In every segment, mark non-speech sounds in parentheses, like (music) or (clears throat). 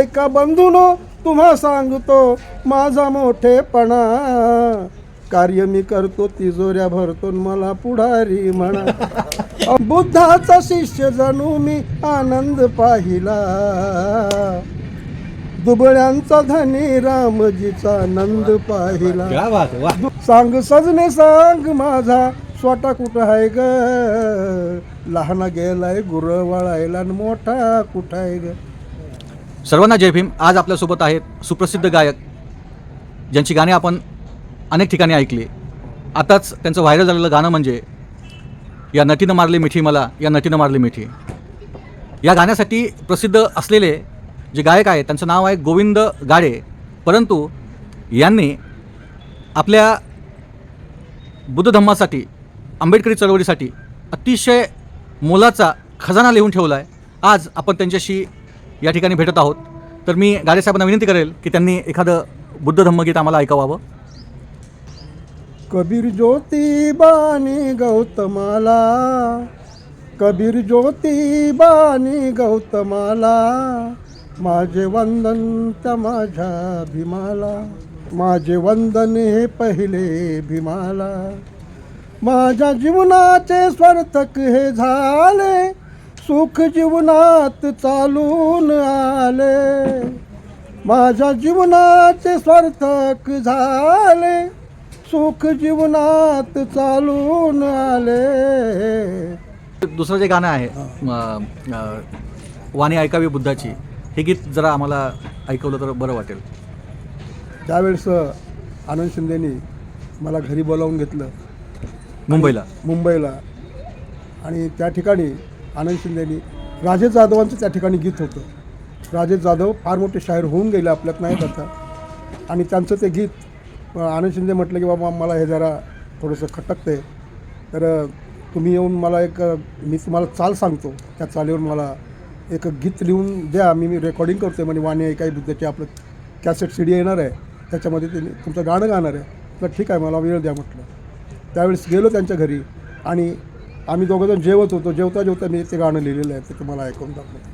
ऐका बंधूनो तुम्हा सांगतो माझा मोठेपणा. कार्य मी करतो तिजोऱ्या भरतो मला पुढारी म्हणा. बुद्धाचा शिष्य जणू मी आनंद पाहिला. दुबळ्यांचा धनी रामजीचा नंद पाहिला. सांग सजने सांग माझा स्वतः कुठं आहे ग? लहाना गेलाय गुर वळायला आणि मोठा कुठं आहे ग? सर्वांना जय भीम. आज आपल्यासोबत आहेत सुप्रसिद्ध गायक ज्यांची गाणी आपण अनेक ठिकाणी ऐकली. आताच त्यांचं व्हायरल झालेलं गाणं म्हणजे या नटीनं मारली मिठी मला या नटीनं मारली मिठी. या गाण्यासाठी प्रसिद्ध असलेले जे गायक आहेत त्यांचं नाव आहे गोविंद गाडे. परंतु यांनी आपल्या बुद्ध धम्मासाठी आंबेडकरी चळवळीसाठी अतिशय मोलाचा खजाना लिहून ठेवला आहे आज आपण त्यांच्याशी या ठिकाणी भेटत आहोत. तर मी गाडेसाहेबांना विनंती करेल की त्यांनी एखादं बुद्ध धम्मगीत आम्हाला ऐकावावं. कबीर ज्योतीबानी गौतमाला. कबीर ज्योती बानी गौतमाला. माझे वंदन त्या माझ्या भीमाला. माझे वंदन हे पहिले भीमाला. माझ्या जीवनाचे स्वार्थक हे झाले. सुख जीवनात चालून आले. माझ्या जीवनाचे स्वार्थक झाले. सुख जीवनात चालून आले. दुसरं जे गाणं आहे म, अ, वाणी ऐकावी बुद्धाची हे गीत जरा आम्हाला ऐकवलं तर बरं वाटेल. त्यावेळेस आनंद शिंदेनी मला घरी बोलावून घेतलं. मुंबईला. मुंबईला. आणि त्या ठिकाणी आनंद शिंदेनी राजेश जाधवांचं त्या ठिकाणी गीत होतं. राजेश जाधव फार मोठे शायर होऊन गेले आपल्यात नाही आता? आणि त्यांचं ते गीत आनंद शिंदे म्हटलं की बाबा मला हे जरा थोडंसं खटकतं आहे तर तुम्ही येऊन मला एक मी तुम्हाला चाल सांगतो. त्या चालीवर मला एक गीत लिहून द्या. मी मी रेकॉर्डिंग करतो म्हणजे वाणी ऐकाई बुद्धाची आपलं कॅसेट सी डी येणार आहे. त्याच्यामध्ये ते तुमचं गाणं गाणार आहे. तर ठीक आहे मला वेळ द्या म्हटलं. त्यावेळेस गेलो त्यांच्या घरी आणि आम्ही दोघंजण जेवत होतो. जेवता जेवता मी ते गाणं लिहिलेलं आहे ते तुम्हाला ऐकून दाखवतो.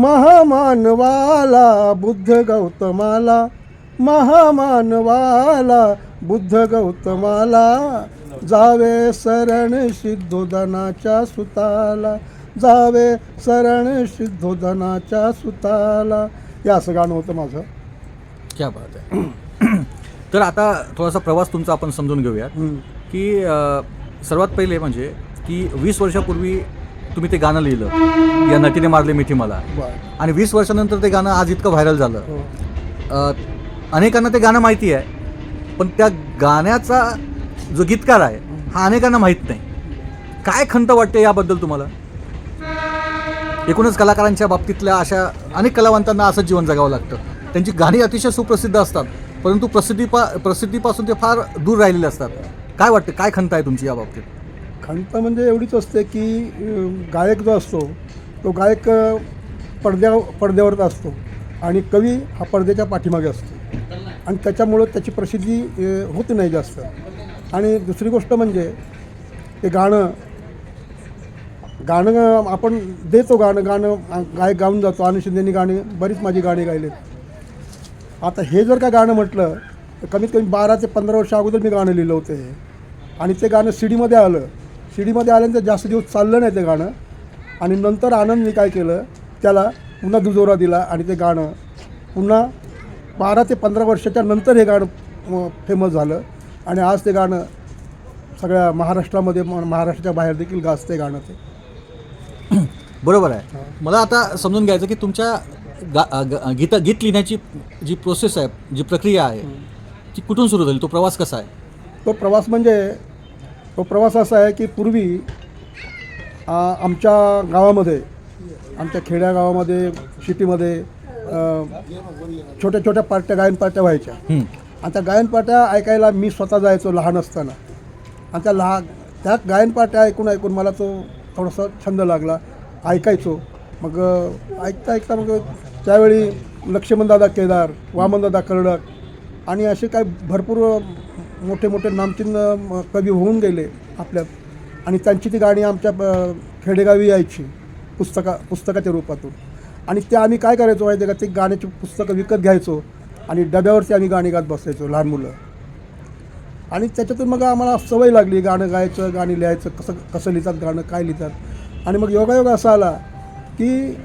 महामानवाला बुद्ध गौतमाला महामानवाला बुद्ध गौतमाला जावे शरण सिद्धोदनाच्या सुताला जावे शरण सिद्धोदनाच्या सुताला. हे असं गाणं होतं माझं. क्या बात आहे. तर आता थोडासा प्रवास तुमचा आपण समजून घेऊयात. की सर्वात पहिले म्हणजे की वीस वर्षापूर्वी तुम्ही ते गाणं लिहिलं. या नटीने मारली मिठी मला. आणि वीस वर्षानंतर ते गाणं आज इतकं व्हायरल झालं. हो. अनेकांना ते गाणं माहिती आहे पण त्या गाण्याचा जो गीतकार आहे हा अनेकांना माहीत नाही. काय खंत वाटते याबद्दल तुम्हाला? एकूणच कलाकारांच्या बाबतीतल्या अशा अनेक कलावंतांना असं जीवन जगावं लागतं. त्यांची गाणी अतिशय सुप्रसिद्ध असतात परंतु प्रसिद्धीपा प्रसिद्धीपासून ते फार दूर राहिलेले असतात. काय वाटतं काय खंत आहे तुमची या बाबतीत? खंत म्हणजे एवढीच असते की अं, गायक जो असतो तो गायक अं, पडद्या पडद्यावरच असतो आणि कवी हा पडद्याच्या पाठीमागे असतो. आणि त्याच्यामुळं त्याची प्रसिद्धी अं, होत नाही जास्त. आणि दुसरी गोष्ट म्हणजे ते गाणं गाणं आपण देतो गाणं गाणं गायक गाऊन जातो. आणि शिंदेनी गाणी बरीच माझी गाणी गायलेत. आता हे जर का गाणं म्हटलं कमीत कमी बारा ते पंधरा वर्ष अगोदर मी गाणं लिहिलं होतं हे. आणि ते गाणं सी डीमध्ये आलं. सी डीमध्ये आल्यानंतर जास्त दिवस चाललं नाही ते गाणं. आणि नंतर आनंदनी काय केलं त्याला पुन्हा दुजोरा दिला आणि ते गाणं पुन्हा बारा ते पंधरा वर्षाच्या नंतर हे गाणं फेमस झालं. आणि आज ते गाणं सगळ्या महाराष्ट्रामध्ये महाराष्ट्राच्या बाहेर देखील गाजते गाणं ते. (coughs) बरोबर आहे. मला आता समजून घ्यायचं की तुमच्या ग- गीत गीत लिहिण्याची जी प्रोसेस आहे जी प्रक्रिया आहे ती कुठून सुरू झाली? तो प्रवास कसा आहे? तो प्रवास म्हणजे तो प्रवास असा आहे की पूर्वी आमच्या गावामध्ये आमच्या खेड्या गावामध्ये सिटीमध्ये छोट्या छोट्या पार्ट्या गायन पार्ट्या व्हायच्या. आणि त्या गायन पार्ट्या ऐकायला मी स्वतः जायचो लहान असताना. आणि त्या लहान त्या गायन पार्ट्या ऐकून ऐकून मला तो थोडासा छंद लागला. ऐकायचो. मग ऐकता ऐकता मग त्यावेळी लक्ष्मणदादा केदार वामनदादा कर्डक आणि असे काय भरपूर मोठे मोठे नामचिन्ह म, कवी होऊन गेले आपल्यात आणि त्यांची ती गाणी आमच्या खेडेगावी यायची पुस्तका पुस्तकाच्या रूपातून. आणि ते आम्ही काय करायचो माहिती का? ते गाण्याची पुस्तकं विकत घ्यायचो आणि डब्यावरती आम्ही गाणी गात बसायचो लहान मुलं. आणि त्याच्यातून मग आम्हाला सवय लागली गाणं गायचं गाणी लिहायचं कसं कसं लिहितात गाणं काय लिहितात. आणि मग योगायोग असा आला की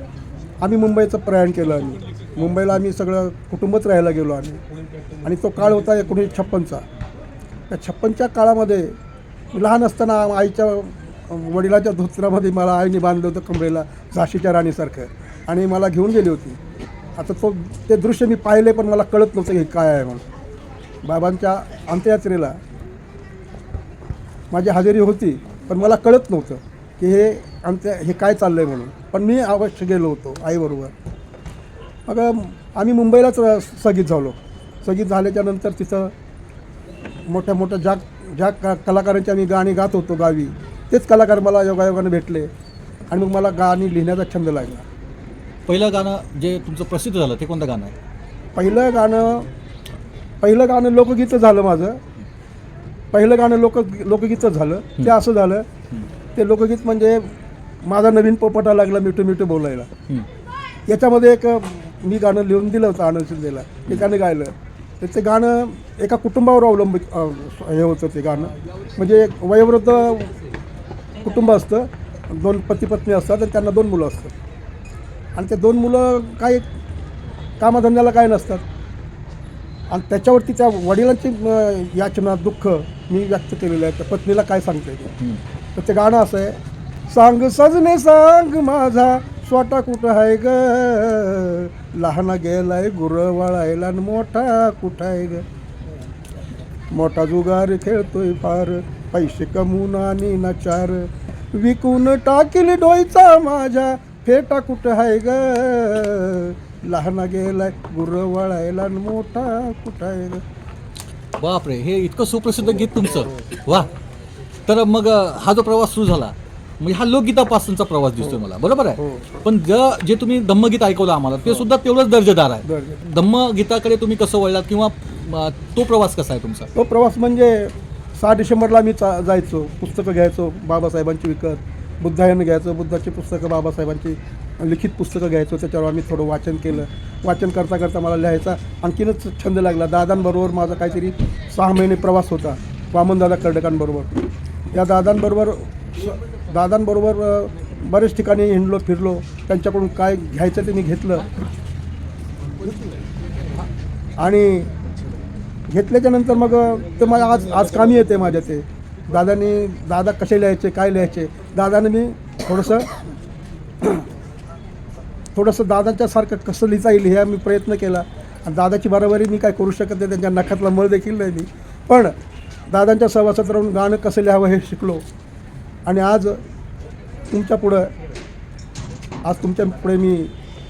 आम्ही मुंबईचं प्रयाण केलं आम्ही. मुंबईला आम्ही सगळं कुटुंबच राहायला गेलो आम्ही. आणि तो काळ होता एकोणीसशे छप्पनचा. त्या छप्पनच्या काळामध्ये लहान असताना आईच्या वडिलाच्या धोत्रामध्ये मला आईने बांधलं होतं कमरेला झाशीच्या राणीसारखं. आणि मला घेऊन गेली होती. आता तो ते दृश्य मी पाहिले पण मला कळत नव्हतं हे काय आहे म्हणून. बाबांच्या अंत्ययात्रेला माझी हजेरी होती पण मला कळत नव्हतं की हे अंत्य हे काय चाललं आहे म्हणून. पण मी अवश्य गेलो होतो आईबरोबर. मग आम्ही मुंबईलाच स्थगित झालो. स्थगित झाल्याच्यानंतर तिथं मोठ्या मोठ्या ज्या ज्या कलाकारांची आम्ही गाणी गात होतो गावी तेच कलाकार मला योगायोगाने भेटले आणि मग मला गाणी लिहिण्याचा छंद लागला. पहिलं गाणं जे तुमचं प्रसिद्ध झालं ते कोणतं गाणं आहे? पहिलं गाणं पहिलं गाणं लोकगीतं झालं माझं. पहिलं गाणं लोक लोकगीतच झालं. ते असं झालं ते लोकगीत म्हणजे माझा नवीन पोपटा लागला मिठू मिठू बोलायला. याच्यामध्ये एक मी गाणं लिहून दिलं होतं आनंद शिंदेला. ते गाणं गायलं. तर ते गाणं एका कुटुंबावर अवलंबित अ, हे होतं ते गाणं. म्हणजे एक वयोवृद्ध कुटुंब असतं दोन पती पत्नी असतात आणि त्यांना दोन मुलं असतात. आणि ते दोन मुलं काही कामाधंद्याला काय नसतात. आणि त्याच्यावरती त्या वडिलांची याचना दुःख मी व्यक्त केलेलं आहे. त्या पत्नीला काय सांगते येते तर ते गाणं असं आहे सांग सजने सांग माझा स्वटा कुठं आहे ग? लहाना गेलाय गुर वळायला आणि मोठा कुठं आहे ग? मोठा जुगार खेळतोय फार पैसे कमवून आणि नाचार विकून टाकील डोईचा माझ्या फेटा कुठं आहे ग? लहाना गेलाय गुर वळायला आणि मोठा कुठं आहे ग? बापरे हे इतकं सुप्रसिद्ध गीत तुमचं. वा. तर मग हा जो प्रवास सुरू झाला म्हणजे हा लोकगीतापासूनचा प्रवास दिसतोय मला. बरोबर आहे? हो. पण ज जे तुम्ही धम्मगीत ऐकवलं आम्हाला ते सुद्धा तेवढंच दर्जेदार आहे. धम्मगीताकडे तुम्ही कसं वळलात किंवा तो प्रवास कसा आहे तुमचा? तो प्रवास म्हणजे सहा डिसेंबरला मी चा जायचो पुस्तकं घ्यायचो बाबासाहेबांची विकत बुद्धायन घ्यायचो बुद्धाची पुस्तकं बाबासाहेबांची लिखित पुस्तकं घ्यायचो त्याच्यावर आम्ही थोडं वाचन केलं. वाचन करता करता मला लिहायचा आणखीनच छंद लागला. दादांबरोबर माझा काहीतरी सहा महिने प्रवास होता वामनदादा कर्डकांबरोबर. या दादांबरोबर दादांबरोबर बरेच ठिकाणी हिंडलो फिरलो. त्यांच्याकडून काय घ्यायचं ते मी घेतलं. आणि घेतल्याच्या नंतर मग ते मला आज आज कामी येते माझ्या ते. दादानी दादा कसे लिहायचे काय लिहायचे? दादाने मी थोडंसं थोडंसं दादाच्या सारखं कसं लिहिता येईल हे मी प्रयत्न केला. आणि दादाची बरोबरी मी काय करू शकत नाही त्यांच्या नखातला मळ देखील नाही मी. पण दादांच्या सहवासात राहून गाणं कसं लिहावं हे शिकलो. आणि आज तुमच्या पुढं आज तुमच्यापुढे मी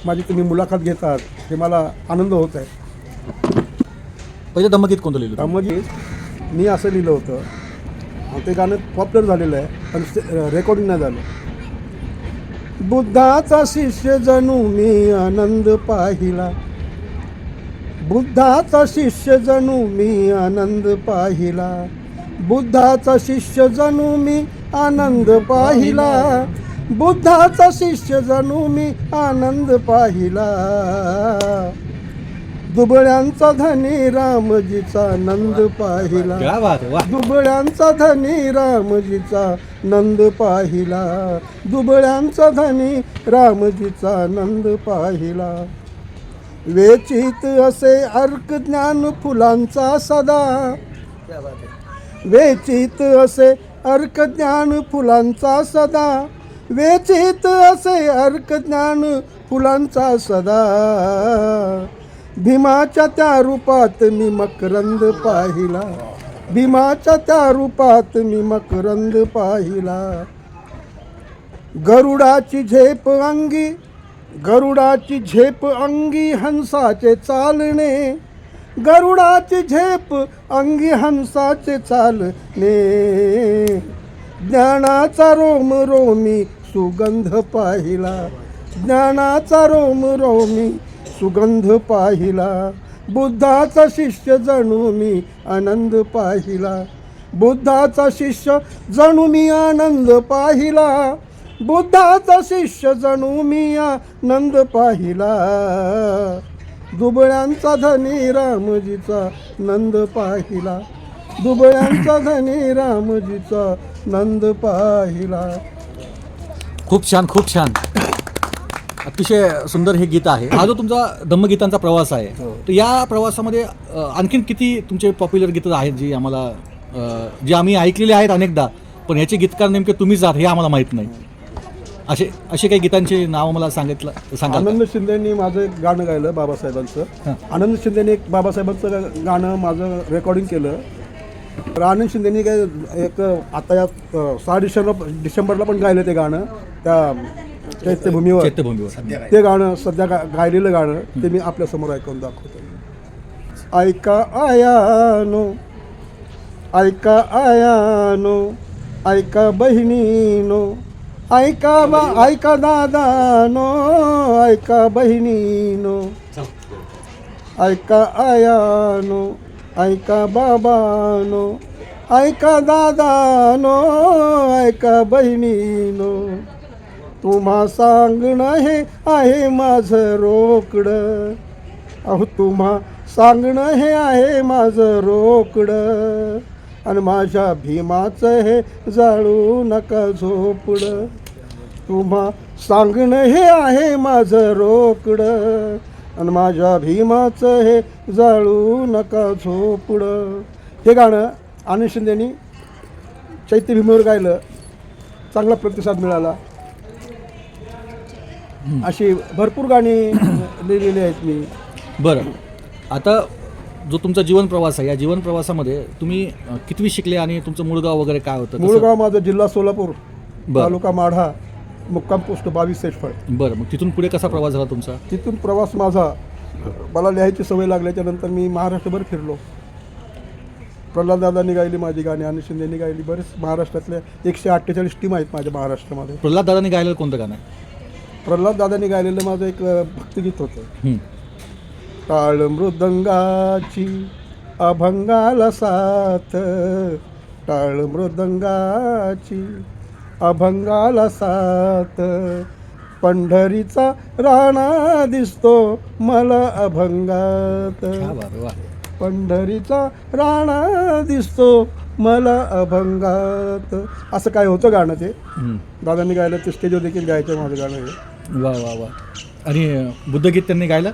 माझी तुम्ही मुलाखत घेतात हे मला आनंद होत आहे. पहिलं धम्मगीत कोणतं लिहिलं? त्यामध्ये मी असं लिहिलं होतं ते गाणं पॉप्युलर झालेलं आहे पण रेकॉर्डिंग नाही झालं. बुद्धाचा शिष्य जणू मी आनंद पाहिला. बुद्धाचा शिष्य जणू मी आनंद पाहिला. बुद्धाचा शिष्य जणू मी आनंद पाहिला. बुद्धाचा शिष्य जणू मी आनंद पाहिला. दुबळ्यांचा धनी रामजीचा नंद पाहिला. दुबळ्यांचा धनी रामजीचा नंद पाहिला. दुबळ्यांचा धनी रामजीचा नंद पाहिला. वेचित असे अर्क ज्ञान फुलांचा सदा. वेचित असे अर्क ज्ञान फुलांचा सदा. वेचित असे अर्क ज्ञान फुलांचा सदा. भीमाच्या त्या रूपात मी मकरंद पाहिला. भीमाच्या त्या रूपात मी मकरंद पाहिला. गरुडाची झेप अंगी गरुडाची झेप अंगी हंसाचे चालणे. गरुडाची झेप अंगी हंसाचे चालणे ज्ञानाचा रोम रोमी सुगंध पाहिला. ज्ञानाचा रोम रोमी सुगंध पाहिला. बुद्धाचा शिष्य जणू मी आनंद पाहिला. बुद्धाचा शिष्य जणू मी आनंद पाहिला. बुद्धाचा शिष्य जणू मी आनंद पाहिला. दुबळ्यांचा धनी रामजीचा नंद पाहिला. दुबळ्यांचा धनी रामजीचा नंद पाहिला. खूप छान खूप छान. अतिशय सुंदर हे गीत आहे. हा जो तुमचा धम्मगीतांचा प्रवास आहे हो. तर या प्रवासामध्ये अ, आणखीन किती तुमचे पॉप्युलर गीतं आहेत जी आम्हाला अ, जी आम्ही ऐकलेली आहेत अनेकदा पण ह्याचे गीतकार नेमके तुम्हीच आहात हे आम्हाला माहीत नाही. असे असे काही गीतांची नावं मला सांगितलं सांगा आनंद शिंदेनी माझं एक गाणं गायलं. बाबासाहेबांचं. आनंद शिंदेने एक बाबासाहेबांचं गा- गाणं माझं रेकॉर्डिंग केलं. तर आनंद शिंदेनी काय एक आता या सहा डिसेंबर डिसेंबरला पण गायलं ते गाणं त्या चैत्यभूमीवर. चैत्यभूमीवर. ते गाणं सध्या गा गायलेलं गाणं ते मी आपल्यासमोर ऐकून दाखवतो. ऐका आयानो ऐका आयानो ऐका बहिणीनो ऐका बा ऐका दादा नो ऐका बहिणीनो. ऐका आयानो ऐका बाबानो ऐका दादानो ऐका बहिणीनो. तुम्हा सांगणं हे आहे माझं रोकडं. अहो तुम्हा सांगणं हे आहे माझं रोकडं. आणि माझ्या भीमाचं हे जाळू नका झोपडं. तुम्हा सांगणं हे आहे माझं रोकडं. आणि माझ्या भीमाचं हे जाळू नका झोपडं. हे गाणं आनंद शिंदेनी चैत्यभीमेवर गायलं. चांगला प्रतिसाद मिळाला. अशी भरपूर गाणी लिहिलेली आहेत मी. बरं. आता जो तुमचा जीवन प्रवास आहे या जीवन प्रवासामध्ये तुम्ही कितवी शिकले आणि तुमचं मूळ गाव वगैरे काय होतं? मूळगाव माझं जिल्हा सोलापूर. तालुका माढा मुक्काम पोस्ट बावीस सेटफळ बरं मग तिथून पुढे कसा प्रवास झाला तुमचा तिथून प्रवास माझा मला लिहायची सवय लागल्याच्या नंतर मी महाराष्ट्रभर फिरलो प्रल्हाद दादांनी गायली माझी गाणी आणि शिंदेनी गायली बरेच महाराष्ट्रातल्या एकशे अठ्ठेचाळीस टीम आहेत माझ्या महाराष्ट्रामध्ये प्रल्हाद दादांनी गायलेलं कोणतं गाणं आहे प्रल्हाद दादांनी गायलेलं माझं एक भक्तिगीत होतं. टाळ मृदंगाची अभंगाला साथ. टाळ मृदंगाची अभंगाला साथ. पंढरीचा राणा दिसतो मला अभंगात. पंढरीचा राणा दिसतो मला अभंगात. असं काय होतं गाणं ते. दादांनी गायलं ते स्टेजवर देखील गायचं माझं गाणं हे. वा वा वा आणि बुद्धगीत त्यांनी गायलं?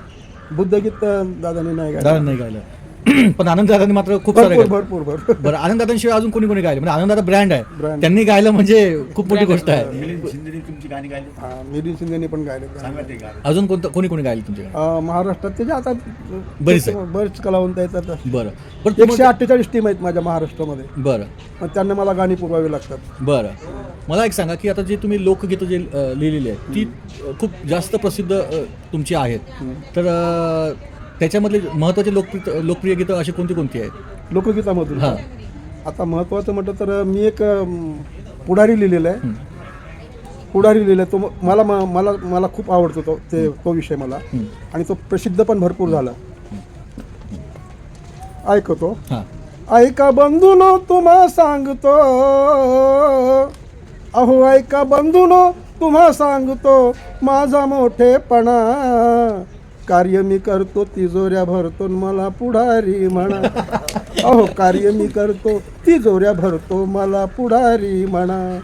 बुद्धगीत अं, दादांनी नाही गायलं. दादा नाही गायलं. (clears throat) पण आनंद दादांनी मात्र खूप सारे भरपूर गायलं. भरपूर भरपूर. बरं आनंद दादांशिवाय अजून कोणी कोणी गायलं? म्हणजे आनंद दादा ब्रँड आहे. Brand. त्यांनी गायलं म्हणजे खूप मोठी गोष्ट आहे. हा, मिलिंद शिंदेनी पण गायले. अजून कोणतं कोणी कोणी गायलं तुमच्या अं, महाराष्ट्रात त्याचे आता बरीच. बरेच कलावंत आहेत आता. बरं. बरं एकशे अठ्ठेचाळीस टीम आहेत माझ्या महाराष्ट्रामध्ये. बरं. मग त्यांना मला गाणी पुरवावी लागतात. बरं. मला एक सांगा की आता जी तुम्ही लोकगीतं जे अ, लिहिलेली आहेत ती अ, खूप जास्त प्रसिद्ध अ, तुमची आहेत. तर अ, त्याच्यामधले महत्त्वाचे लोकप्रिय लोकप्रिय गीतं अशी कोणती कोणती आहेत? लोकगीतामधून. हां. आता महत्त्वाचं म्हटलं तर मी एक पुढारी लिहिलेला आहे. पुढारी लिहिला तो म- मला म- मला मला खूप आवडतो तो ते तो विषय मला. हं. आणि तो प्रसिद्ध पण भरपूर झाला. ऐकतो हां. ऐका बंधूनो तुम्हा सांगतो. अहो ऐका बंधूनो तुम्हा सांगतो. माझा मोठेपणा. कार्य मी करतो तिजोऱ्या भरतो मला पुढारी म्हणा. अहो कार्य मी करतो तिजोऱ्या भरतो मला पुढारी म्हणा.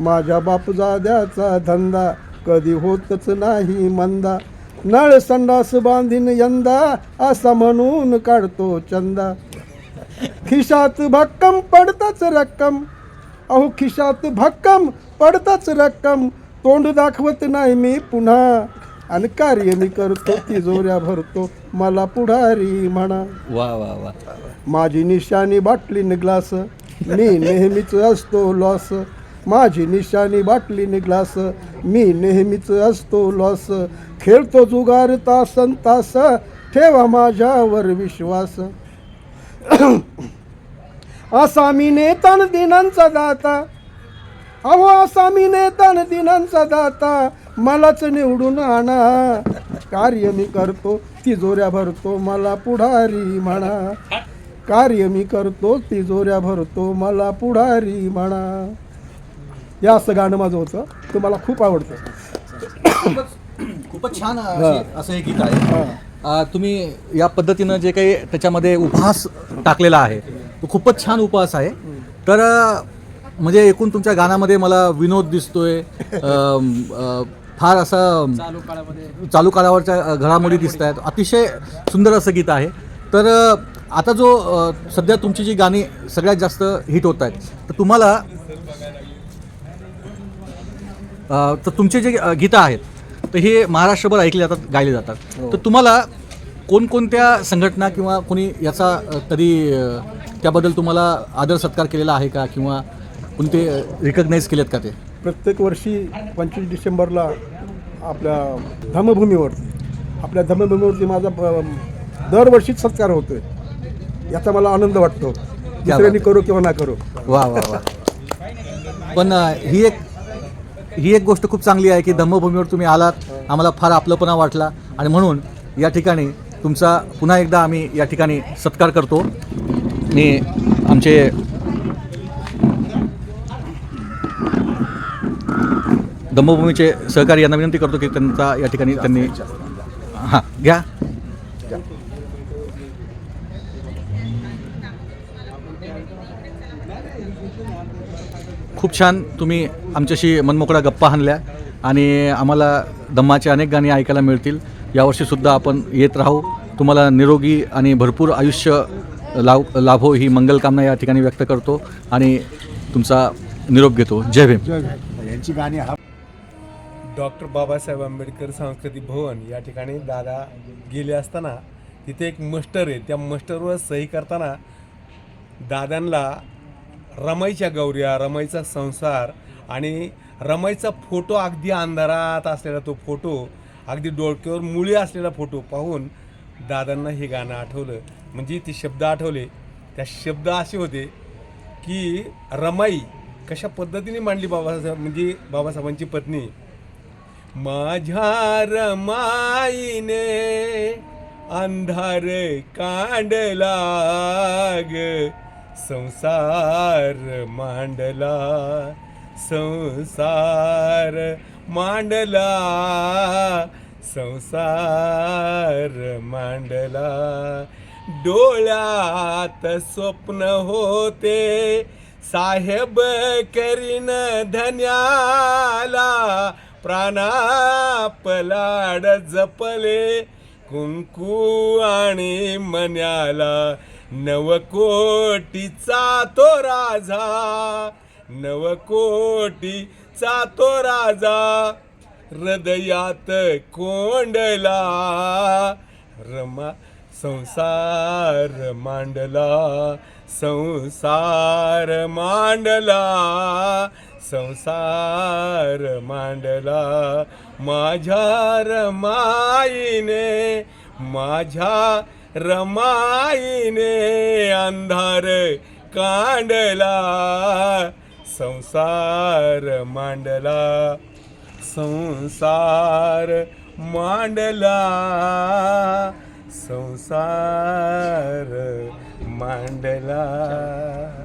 माझ्या बापजाद्याचा धंदा कधी होतच नाही मंदा. नळ संडास बांधीन यंदा असा म्हणून काढतो चंदा. खिशात भक्कम पडताच रक्कम. अहो खिशात भक्कम पडताच रक्कम. तोंड दाखवत नाही मी पुन्हा. आणि कार्य मी करतो तिजोऱ्या भरतो. मला पुढारी म्हणा. वा वा वा. माझी निशाणी बाटली ग्लास मी नेहमीच असतो लॉस माझी निशाणी बाटली ग्लास मी नेहमीच असतो लॉस खेळतो जुगार तासन तास ठेवा माझ्यावर विश्वास. असा मी नेतान दिनांचा दाता. अहो असा मी नेतान दिनांचा दाता. मलाच निवडून आणा. कार्य मी करतो तिजोऱ्या भरतो मला पुढारी म्हणा. कार्य मी करतो तिजोऱ्या भरतो मला पुढारी म्हणा. या असं गाणं माझं होतं. ते मला खूप आवडतं. खूपच छान असं हे गीत आहे. तुम्ही या पद्धतीनं जे काही त्याच्यामध्ये उपहास टाकलेला आहे तो खूपच छान उपहास आहे. तर म्हणजे एकूण तुमच्या गाण्यामध्ये मला विनोद दिसतोय फार असं चालू काळावरच्या घडामोडी दिसत आहेत अतिशय सुंदर असं गीत आहे. तर आता जो सध्या तुमची जी गाणी सगळ्यात जास्त हिट होत आहेत तर तुम्हाला तर तुमचे जे गीतं आहेत तर हे महाराष्ट्रभर ऐकले जातात गायले जातात. तर तुम्हाला कोणकोणत्या संघटना किंवा कोणी याचा अ, त्याबद्दल तुम्हाला आदर सत्कार केलेला आहे का? किंवा कोणते रिकग्नाईज केलेत का ते? प्रत्येक वर्षी पंचवीस डिसेंबरला आपल्या धम्मभूमीवरती आपल्या धम्मभूमीवरती माझा दरवर्षीच सत्कार होतोय. याचा मला आनंद वाटतो. दुसऱ्यांनी करो किंवा ना करो. वा वा वा. पण ही एक ही एक गोष्ट खूप चांगली आहे की धम्मभूमीवर तुम्ही आलात. आम्हाला फार आपलंपणा वाटला. आणि म्हणून या ठिकाणी तुमचा पुन्हा एकदा आम्ही या ठिकाणी सत्कार करतो. मी आमचे धम्मभूमीचे सहकारी यांना विनंती करतो की त्यांचा या ठिकाणी त्यांनी हां घ्या. खूप छान तुम्ही आमच्याशी मनमोकळ्या गप्पा हाणल्या आणि आम्हाला दम्माची अनेक गाणी ऐकायला मिळतील. यावर्षीसुद्धा आपण येत राहू. तुम्हाला निरोगी आणि भरपूर आयुष्य लाव लाभो ही मंगलकामना या ठिकाणी व्यक्त करतो आणि तुमचा निरोप घेतो. जय भीम. जय भीम. यांची गाणी हा डॉक्टर बाबासाहेब आंबेडकर सांस्कृतिक भवन या ठिकाणी दादा गेले असताना तिथे एक मस्टर आहे. त्या मस्टरवर सही करताना दादांना रमाईच्या गौऱ्या रमाईचा संसार आणि रमाईचा फोटो अगदी अंधारात असलेला तो फोटो अगदी डोळक्यावर मुळी असलेला फोटो पाहून दादांना हे गाणं आठवलं. म्हणजे ते शब्द आठवले. त्या शब्द असे होते की रमाई कशा पद्धतीने मांडली बाबासाहेब म्हणजे बाबासाहेबांची पत्नी? माझ्या रमाईने अंधार कांडला ग संसार मांडला संसार मांडला संसार मांडला. डोळ्यात स्वप्न होते साहेब करीन धन्याला प्राणा पलाड जपले कुंकू आणि मन्याला नवकोटीचा तो राजा नवकोटीचा तो राजा. हृदयात कोंडला रमा संसार मांडला संसार मांडला. संसार मांडला माझ्या रमाईने माझ्या रमाईने अंधार कांडला संसार मांडला संसार मांडला संसार मांडला.